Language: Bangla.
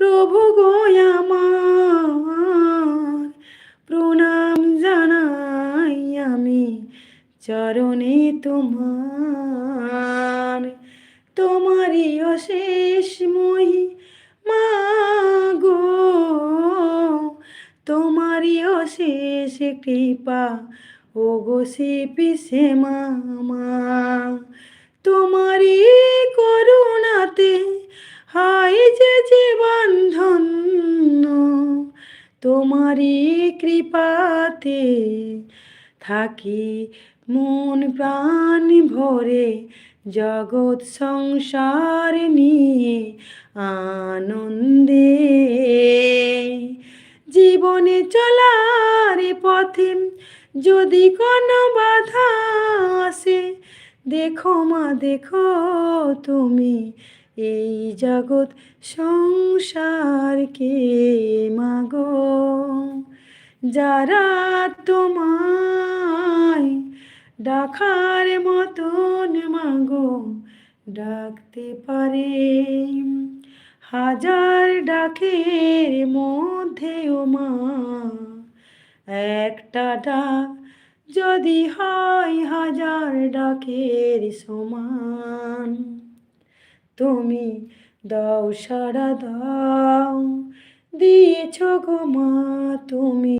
প্রভু আমার। প্রণাম জানাই আমি চরণে তোমার। তোমারই অশেষ মহি মাগো তোমারই অশেষ কৃপা ও গো পিসে মামা তোমারই করুণাতে হাই যে জীবন ধন্য তোমারই কৃপাতে থাকি, মন প্রাণ ভরে জগৎ সংসার নিয়ে আনন্দে। জীবনে চলার পথে যদি কোনো বাধা আসে, দেখো মা, দেখো তুমি এই জগৎ সংসারকে মাগো? যারা তোমায় ডাকার মতন মাগো, ডাকতে পারে। হাজার ডাকের মধ্যেও মা, একটা ডাক যদি হয় হাজার ডাকের সমান। তুমি দাও সারা দাও দিয়েছ গো মা তুমি